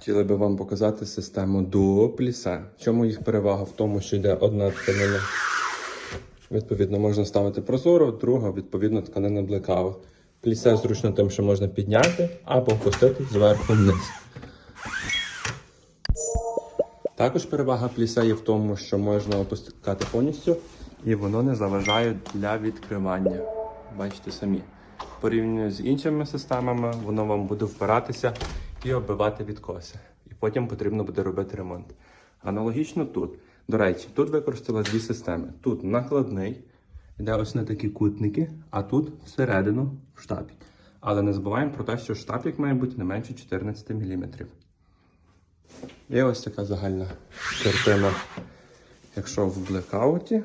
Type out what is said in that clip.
Хотіли би вам показати систему Plissé. В чому їх перевага? В тому, що йде одна тканина. Відповідно, можна ставити прозору, друга, відповідно, тканина Blackout. Плісе зручно тим, що можна підняти або опустити зверху вниз. Також перевага пліса є в тому, що можна опускати повністю і воно не заважає для відкривання. Бачите самі. Порівняно з іншими системами, воно вам буде впиратися і оббивати відкоси. І потім потрібно буде робити ремонт. Аналогічно тут. До речі, тут використали дві системи. Тут накладний, йде ось на такі кутники, а тут всередину штапік. Але не забуваємо про те, що штапік має бути не менше 14 мм. Є ось така загальна картина, якщо в блекауті.